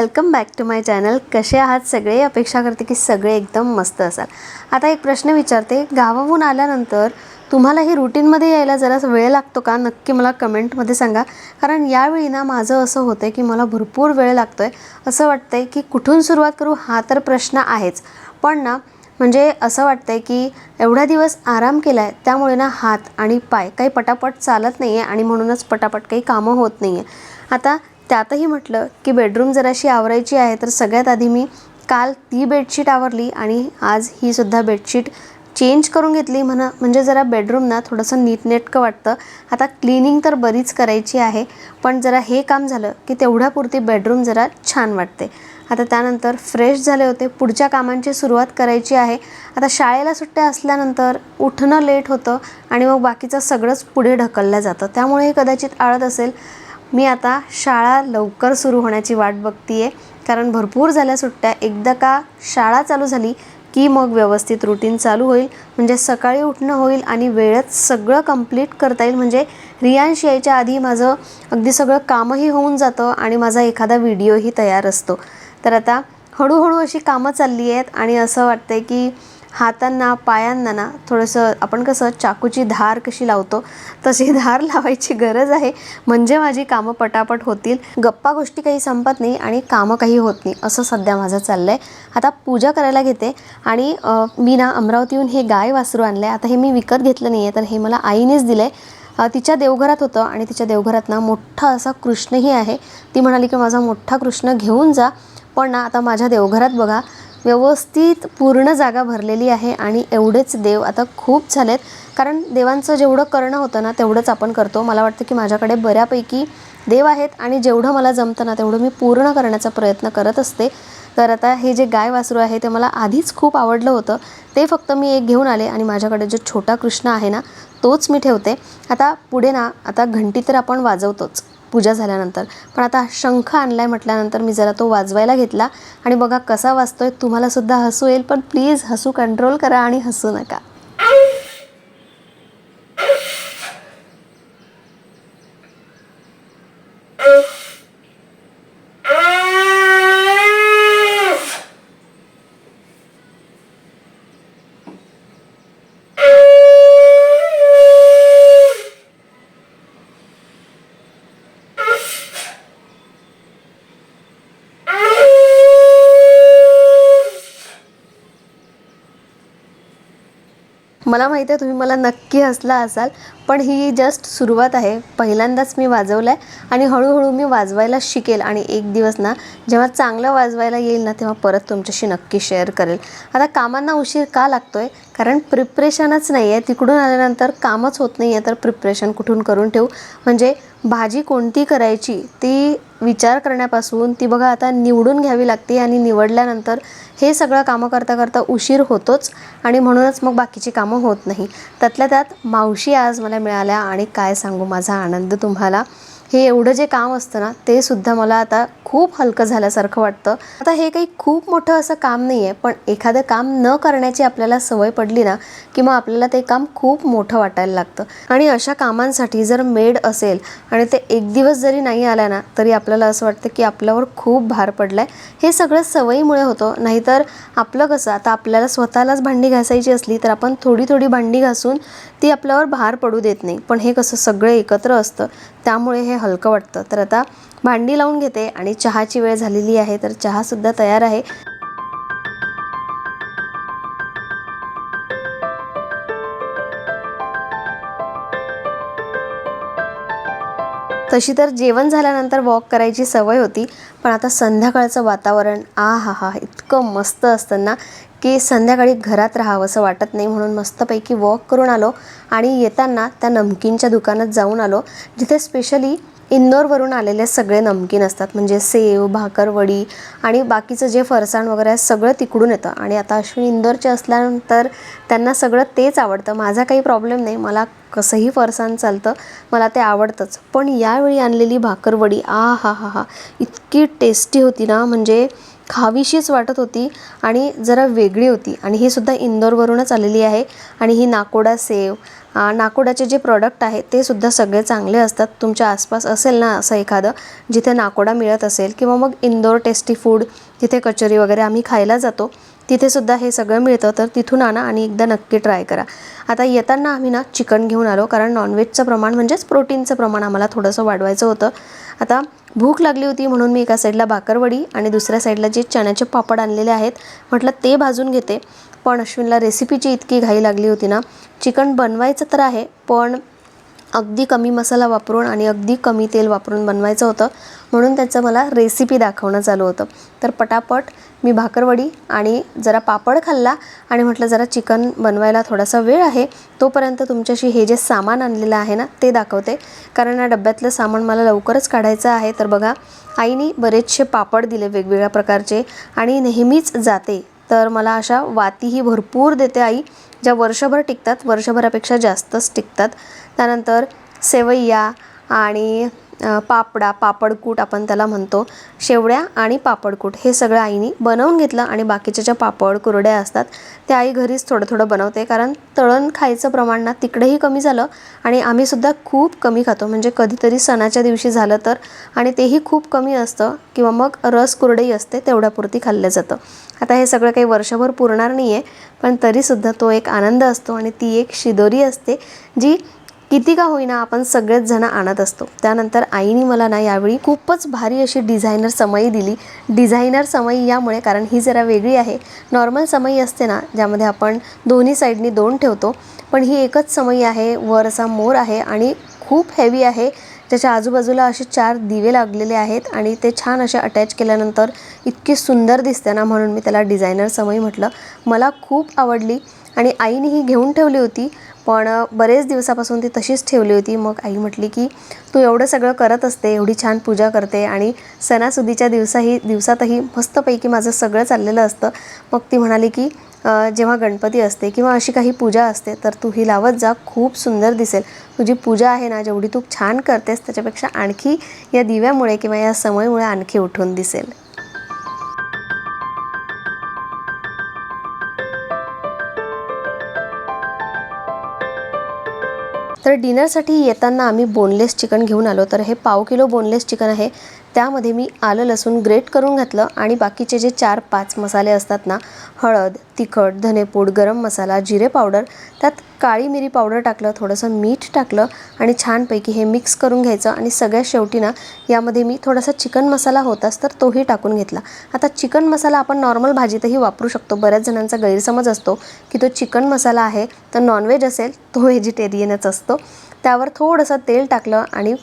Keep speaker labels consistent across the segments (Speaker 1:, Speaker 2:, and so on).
Speaker 1: Welcome back to my channel. कसे आहात सगळे? अपेक्षा करते की सगळे एकदम मस्त असाल. आता एक प्रश्न विचारते. गावाहून आल्यानंतर तुम्हाला हे रुटीनमध्ये यायला जरा वेळ लागतो का? नक्की मला कमेंटमध्ये सांगा. कारण यावेळी ना माझं असं होतं आहे की मला भरपूर वेळ लागतो आहे असं वाटतं आहे की कुठून सुरुवात करू हा तर प्रश्न आहेच. पण ना म्हणजे असं वाटतं आहे की एवढा दिवस आराम केला आहे त्यामुळे ना हात आणि पाय काही पटापट चालत नाही आहे आणि म्हणूनच पटापट काही कामं होत नाही आहे आता त्यातही म्हटलं की बेडरूम जराशी आवरायची आहे तर सगळ्यात आधी मी काल ती बेडशीट आवरली आणि आज ही सुद्धा बेडशीट चेंज करून घेतली. म्हणा म्हणजे जरा बेडरूम ना थोडंसं नीटनेटकं वाटतं. आता क्लिनिंग तर बरीच करायची आहे पण जरा हे काम झालं की तेवढ्यापुरती बेडरूम जरा छान वाटते. आता त्यानंतर फ्रेश झाले होते पुढच्या कामांची सुरुवात करायची आहे. आता शाळेला सुट्ट्या असल्यानंतर उठणं लेट होतं आणि मग बाकीचं सगळंच पुढे ढकललं जातं. त्यामुळे हे कदाचित आळत असेल. मी आता शाळा लवकर सुरू होण्याची वाट बघते आहे कारण भरपूर झाल्या सुट्ट्या. एकदा का शाळा चालू झाली की मग व्यवस्थित रुटीन चालू होईल. म्हणजे सकाळी उठणं होईल आणि वेळेत सगळं कंप्लीट करता येईल. म्हणजे रियांश यायच्या आधी माझं अगदी सगळं कामही होऊन जातं आणि माझा एखादा व्हिडिओही तयार असतो. तर आता हळूहळू अशी कामं चालली आहेत आणि असं वाटतंय की हातांना पायांना ना थोडंसं आपण कसं चाकूची धार कशी लावतो तशी धार लावायची गरज आहे. म्हणजे माझी कामं पटापट होतील. गप्पा गोष्टी काही संपत नाही आणि कामं काही होत नाही असं सध्या माझं चाललं आहे आता पूजा करायला घेते आणि मी ना अमरावतीहून हे गाय वासरू आणलं आहे आता हे मी विकत घेतलं नाही आहे तर हे मला आईनेच दिलं आहे तिच्या देवघरात होतं आणि तिच्या देवघरात ना मोठा असा कृष्णही आहे. ती म्हणाली की माझा मोठा कृष्ण घेऊन जा. पण ना आता माझ्या देवघरात बघा व्यवस्थित पूर्ण जागा भरलेली आहे आणि एवढेच देव आता खूप झालेत कारण देवांचं जेवढं करणं होतं ना तेवढंच आपण करतो. मला वाटतं की माझ्याकडे बऱ्यापैकी देव आहेत आणि जेवढं मला जमतं ना तेवढं मी पूर्ण करण्याचा प्रयत्न करत असते. तर आता हे जे गाय वासरू आहे ते मला आधीच खूप आवडलं होतं. ते फक्त मी एक घेऊन आले आणि माझ्याकडे जो छोटा कृष्ण आहे ना तोच मी ठेवते. आता पुढे ना आता घंटी तर आपण वाजवतोच. पूजा झाल्यानंतर. पण आता शंख आणलाय म्हटल्यानंतर मी जरा तो वाजवायला घेतला. आणि बघा कसा वाजतोय तुम्हाला सुद्धा हसू येईल पण प्लीज हसू कंट्रोल करा आणि हसू नका. मला माहिती आहे तुम्ही मला नक्की हसला असाल पण ही जस्ट सुरुवात आहे. पहिल्यांदाच मी वाजवलं आहे आणि हळूहळू मी वाजवायला शिकेल. आणि एक दिवस ना जेव्हा चांगलं वाजवायला येईल ना तेव्हा परत तुमच्याशी नक्की शेअर करेल. आता कामांना उशीर का लागतो आहे कारण प्रिप्रेशनच नाही आहे तिकडून आल्यानंतर कामच होत नाही आहे तर प्रिप्रेशन कुठून करून ठेवू? म्हणजे भाजी कोणती करायची ती विचार करण्यापासून ती बघा आता निवडून घ्यावी लागते आणि निवडल्यानंतर हे सगळं कामं करता करता उशीर होतोच आणि म्हणूनच मग बाकीची कामं होत नाही. त्यातल्या त्यात मावशी आज मला मिळाल्या आणि काय सांगू माझा आनंद तुम्हाला. हे एवढं जे काम असतं ना ते सुद्धा मला आता खूप हलकं झाल्यासारखं वाटतं. आता हे काही खूप मोठं असं काम नाही आहे पण एखादं काम न करण्याची आपल्याला सवय पडली ना की मग आपल्याला ते काम खूप मोठं वाटायला लागतं. आणि अशा कामांसाठी जर मेड असेल आणि ते एक दिवस जरी नाही आला ना तरी आपल्याला असं वाटतं की आपल्यावर खूप भार पडला आहे हे सगळं सवयीमुळे होतं. नाहीतर आपलं कसं आता आपल्याला स्वतःलाच भांडी घासायची असली तर आपण थोडी थोडी भांडी घासून ती आपल्यावर भार पडू देत नाही. पण हे कसं सगळं एकत्र असतं त्यामुळे हे हलकं वाटतं. तर आता भांडी लावून घेते आणि चहाची वेळ झालेली आहे तर चहासुद्धा तयार आहे. तशी तर जेवण झाल्यानंतर वॉक करायची सवय होती पण आता संध्याकाळचं वातावरण आ हा हा इतकं मस्त असतं ना. की संध्याकाळी घरात राहावं असं वाटत नाही म्हणून मस्तपैकी वॉक करून आलो आणि येताना त्या नमकीनच्या दुकानात जाऊन आलो जिथे स्पेशली इंदोरवरून आलेले सगळे नमकीन असतात. म्हणजे सेव भाकरवडी आणि बाकीचं जे फरसाण वगैरे आहे सगळं तिकडून येतं. आणि आता अश्विनी इंदोरचे असल्यानंतर त्यांना सगळं तेच आवडतं. माझा काही प्रॉब्लेम नाही. मला कसंही फरसाण चालतं. मला ते आवडतंच. पण यावेळी आणलेली भाकरवडी आ हा हा हा इतकी टेस्टी होती ना. म्हणजे खावीशीच वाटत होती आणि जरा वेगळी होती. आणि ही सुद्धा इंदोरवरूनच आलेली आहे. आणि ही नाकोडा सेव नाकोडाचे जे प्रॉडक्ट आहे ते सुद्धा सगळे चांगले असतात. तुमच्या आसपास असेल ना असं एखादं जिथे नाकोडा मिळत असेल किंवा मग इंदोर टेस्टी फूड तिथे कचोरी वगैरे आम्ही खायला जातो तिथे सुद्धा हे सगळं मिळतं तर तिथून आणा आणि एकदा नक्की ट्राय करा. आता येताना आम्ही ना चिकन घेऊन आलो कारण नॉनव्हेजचं प्रमाण म्हणजेच प्रोटीनचं प्रमाण आम्हाला थोडंसं वाढवायचं होतं. आता भूक लागली होती म्हणून मी एका साईडला भाकरवडी आणि दुसऱ्या साईडला जे चण्याचे पापड आणलेले आहेत म्हटलं ते भाजून घेते. पण अश्विनला रेसिपीची इतकी घाई लागली होती ना. चिकन बनवायचं तर आहे पण अगदी कमी मसाला वापरून आणि अगदी कमी तेल वापरून बनवायचं होतं. म्हणून त्याचं मला रेसिपी दाखवणं चालू होतं. तर पटापट मी भाकरवडी आणि जरा पापड खाल्ला आणि म्हटलं जरा चिकन बनवायला थोडासा वेळ आहे. तोपर्यंत तुमच्याशी हे जे सामान आणलेलं आहे ना ते दाखवते. कारण या डब्यातलं सामान मला लवकरच काढायचं आहे. तर बघा आईने बरेचसे पापड दिले वेगवेगळ्या प्रकारचे आणि नेहमीच जाते. तर मला अशा वातीही भरपूर देते आई. ज्या वर्षभर टिकतात वर्षभरापेक्षा जास्तच टिकतात. त्यानंतर सेवैया आणि पापडा पापडकूट आपण त्याला म्हणतो. शेवड्या आणि पापडकूट हे सगळं आईनी बनवून घेतलं आणि बाकीच्या ज्या पापड कुरड्या असतात त्या आई घरीच थोडं थोडं बनवते. कारण तळण खायचं प्रमाण ना तिकडेही कमी झालं आणि आम्हीसुद्धा खूप कमी खातो. म्हणजे कधीतरी सणाच्या दिवशी झालं तर आणि तेही खूप कमी असतं किंवा मग रस कुरडई असते तेवढ्यापुरती खाल्लं जातं. आता हे सगळं काही वर्षभर पुरणार नाही आहे पण तरीसुद्धा तो एक आनंद असतो आणि ती एक शिदोरी असते जी किती का होईना आपण सगळेच जण आणत असतो. त्यानंतर आईने मला ना यावेळी खूपच भारी अशी डिझायनर समई दिली. डिझायनर समई यामुळे कारण ही जरा वेगळी आहे नॉर्मल समई असते ना ज्यामध्ये आपण दोन्ही साईडनी दोन ठेवतो पण ही एकच समई आहे वर असा मोर आहे आणि खूप हेवी आहे. त्याच्या आजूबाजूला असे चार दिवे लागलेले आहेत आणि ते छान असे अटॅच केल्यानंतर इतकी सुंदर दिसते ना म्हणून मी त्याला डिझायनर समई म्हटलं. मला खूप आवडली. आणि आईने ही घेऊन ठेवली होती पण बरेच दिवसापासून ती तशीच ठेवली होती. मग आई म्हटली की तू एवढं सगळं करत असते एवढी छान पूजा करते आणि सणासुदीच्या दिवसाही दिवसातही मस्तपैकी माझं सगळं चाललेलं असतं. मग ती म्हणाली की जेव्हा गणपती असते किंवा अशी काही पूजा असते तर तू ही लावत जा खूप सुंदर दिसेल. तुझी पूजा आहे ना जेवढी तू छान करतेस त्याच्यापेक्षा आणखी या दिव्यामुळे किंवा या समयमुळे आणखी उठून दिसेल. तर डिनरसाठी येताना आम्ही बोनलेस चिकन घेऊन आलो. तर हे पाव किलो बोनलेस चिकन आहे. त्यामध्ये मी आलं लसूण ग्रेट करून घातलं आणि बाकीचे जे चार पाच मसाले असतात ना हळद तिखट धनेपूड गरम मसाला जिरे पावडर त्यात काळी मिरी पावडर टाकलं थोडंसं मीठ टाकलं आणि छानपैकी हे मिक्स करून घ्यायचं आणि सगळ्यात शेवटी ना यामध्ये मी थोडासा चिकन मसाला होताच तर तोही टाकून घेतला. आता चिकन मसाला आपण नॉर्मल भाजीतही वापरू शकतो. बऱ्याच जणांचा गैरसमज असतो की तो चिकन मसाला आहे तर नॉनव्हेज असेल तो व्हेजिटेरियनच असतो. त्यावर थोडंसं तेल टाकलं आणि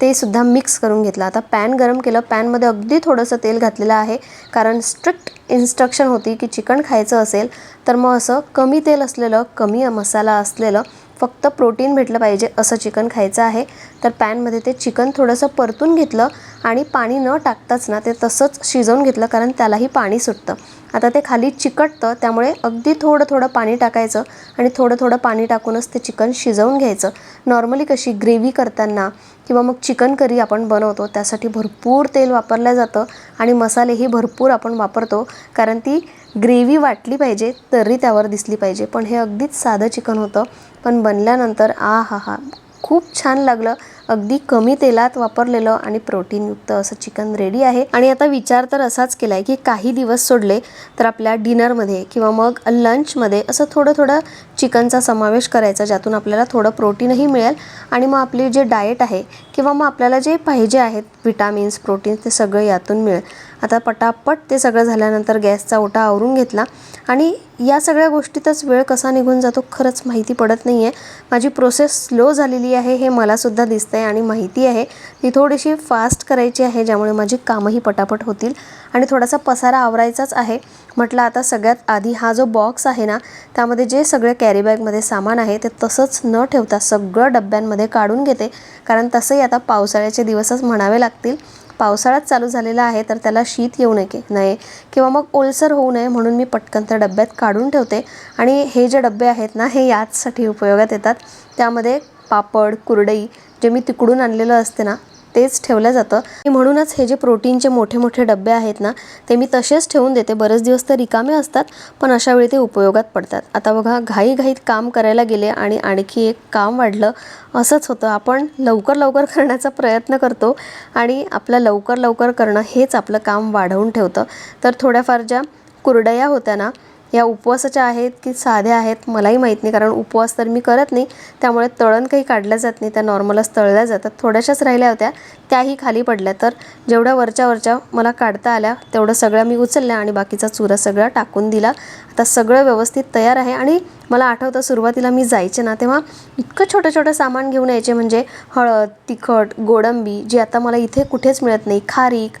Speaker 1: ते सुद्धा मिक्स करून घेतलं. आता पॅन गरम केलं पॅनमध्ये अगदी थोडंसं तेल घातलेलं आहे कारण स्ट्रिक्ट इन्स्ट्रक्शन होती की चिकन खायचं असेल तर मग असं कमी तेल असलेलं कमी मसाला असलेलं फक्त प्रोटीन भेटलं पाहिजे असं चिकन खायचं आहे. तर पॅनमध्ये ते चिकन थोडंसं परतून घेतलं आणि पाणी न टाकताच ना ते तसंच शिजवून घेतलं कारण त्यालाही पाणी सुटतं. आता ते खाली चिकटतं त्यामुळे अगदी थोडं थोडं पाणी टाकायचं आणि थोडं थोडं पाणी टाकूनच ते चिकन शिजवून घ्यायचं. नॉर्मली कशी ग्रेव्ही करताना किंवा मग चिकन करी आपण बनवतो त्यासाठी भरपूर तेल वापरलं जातं आणि मसालेही भरपूर आपण वापरतो कारण ती ग्रेव्ही वाटली पाहिजे तर्री त्यावर दिसली पाहिजे. पण हे अगदीच साधं चिकन होतं. पण बनल्यानंतर आ हा हा खूप छान लागलं. अगदी कमी तेलात वापरलेलं आणि प्रोटीनयुक्त असं चिकन रेडी आहे. आणि आता विचार तर असाच केला आहे की काही दिवस सोडले तर आपल्या डिनरमध्ये किंवा मग लंचमध्ये असं थोडं थोडं चिकनचा समावेश करायचा ज्यातून आपल्याला थोडं प्रोटीनही मिळेल. आणि मग आपली जे डाएट आहे किंवा मग आपल्याला जे पाहिजे आहेत विटामिन्स प्रोटीन्स ते सगळं यातून मिळेल. आता पटापट ते सगळं झाल्यानंतर गॅसचा ओटा आवरून घेतला. आणि या सगळ्या गोष्टीतच वेळ कसा निघून जातो खरंच माहिती पडत नाही आहे माझी प्रोसेस स्लो झालेली आहे हे मलासुद्धा दिसतं आहे आणि माहिती आहे ती थोडीशी फास्ट करायची आहे ज्यामुळे माझी कामंही पटापट होतील. आणि थोडासा पसारा आवरायचाच आहे. म्हटलं आता सगळ्यात आधी हा जो बॉक्स आहे ना त्यामध्ये जे सगळं कॅरीबॅगमध्ये सामान आहे ते तसंच न ठेवता सगळं डब्यांमध्ये काढून घेते. कारण तसंही आता पावसाळ्याचे दिवसच म्हणावे लागतील. पावसाळ्यात चालू झालेला आहे तर त्याला शीत येऊ नये नये. किंवा मग ओलसर होऊ नये म्हणून मी पटकन त्या डब्यात काढून ठेवते. आणि हे जे डबे आहेत ना हे याचसाठी उपयोगात येतात. त्यामध्ये पापड कुरडई जे मी तिकडून आणलेलं असते ना तेच ठेवलं जातं. म्हणूनच हे जे प्रोटीनचे मोठे मोठे डबे आहेत ना ते मी तसेच ठेवून देते. बरेच दिवस तर रिकामे असतात पण अशा वेळी ते उपयोगात पडतात. आता बघा घाईघाईत काम करायला गेले आणि आणखी एक काम वाढलं. असंच होतं. आपण लवकर लवकर करण्याचा प्रयत्न करतो आणि आपलं लवकर लवकर करणं हेच आपलं काम वाढवून ठेवतं. तर थोड्याफार ज्या कुरडया होत्या ना या उपवासाच्या आहेत की साध्या आहेत मलाही माहीत नाही कारण उपवास तर मी करत नाही. त्यामुळे तळण काही काढल्या जात नाही त्या नॉर्मलच तळल्या जातात. थोड्याशाच राहिल्या होत्या त्याही खाली पडल्या. तर जेवढ्या वरच्या वरच्या मला काढता आल्या तेवढं सगळ्या मी उचलल्या आणि बाकीचा चुरा सगळा टाकून दिला. आता सगळं व्यवस्थित तयार आहे आणि मला आठवतं सुरुवातीला मी जायचे ना तेव्हा इतकं छोटं छोटं सामान घेऊन यायचे. म्हणजे हळद तिखट गोडंबी जी आता मला इथे कुठेच मिळत नाही. खारीक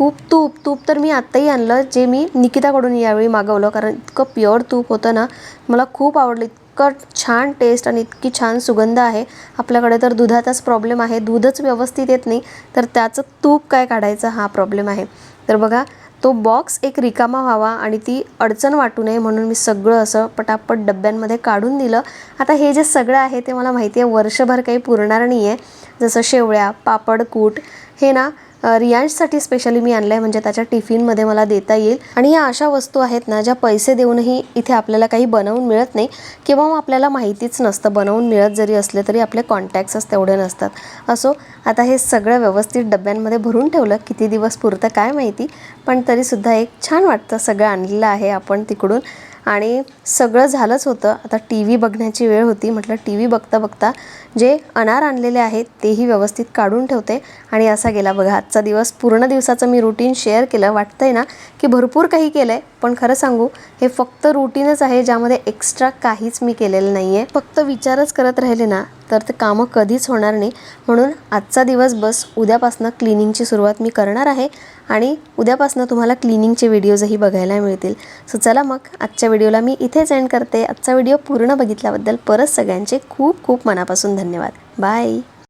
Speaker 1: खूप तूप तूप तर मी आत्ताही आणलं जे मी निकिताकडून यावेळी मागवलं. कारण इतकं प्युअर तूप होतं ना मला खूप आवडलं. इतकं छान टेस्ट आणि इतकी छान सुगंध आहे. आपल्याकडे तर दुधाचाच प्रॉब्लेम आहे. दूधच व्यवस्थित येत नाही. तर त्याचं तूप काय काढायचं हा प्रॉब्लेम आहे. तर बघा तो बॉक्स एक रिकामा व्हावा आणि ती अडचण वाटू नये म्हणून मी सगळं असं पटापट डब्यांमध्ये काढून दिलं. आता हे जे सगळं आहे ते मला माहिती आहे वर्षभर काही पुरणार नाही आहे जसं शेवळ्या पापड कूट. हे ना रियांशसाठी स्पेशली मी आणलं आहे म्हणजे त्याच्या टिफिनमध्ये मला देता येईल. आणि या अशा वस्तू आहेत ना ज्या पैसे देऊनही इथे आपल्याला काही बनवून मिळत नाही किंवा मग आपल्याला माहितीच नसतं बनवून मिळत जरी असले तरी आपले कॉन्टॅक्ट्सच तेवढे नसतात. असो आता हे सगळं व्यवस्थित डब्यांमध्ये भरून ठेवलं किती दिवस पुरतं काय माहिती पण तरीसुद्धा एक छान वाटतं सगळं आणलेलं आहे आपण तिकडून. आणि सगळं झालंच होतं. आता टी व्ही बघण्याची वेळ होती. म्हटलं टी व्ही बघता बघता जे अनार आणलेले आहेत तेही व्यवस्थित काढून ठेवते. आणि असा गेला बघा आजचा दिवस पूर्ण दिवसाचं मी रुटीन शेअर केलं. वाटतंय ना की भरपूर काही केलं आहे पण खरं सांगू हे फक्त रुटीनच आहे ज्यामध्ये एक्स्ट्रा काहीच मी केलेलं नाही आहे फक्त विचारच करत राहिले ना तर ते कामं कधीच होणार नाही. म्हणून आजचा दिवस बस उद्यापासनं क्लिनिंगची सुरुवात मी करणार आहे आणि उद्यापासनं तुम्हाला क्लिनिंगचे व्हिडिओजही बघायला मिळतील. सो चला मग आजच्या व्हिडिओला मी इथेच एंड करते. आजचा व्हिडिओ पूर्ण बघितल्याबद्दल परत सगळ्यांचे खूप खूप मनापासून धन्यवाद. बाय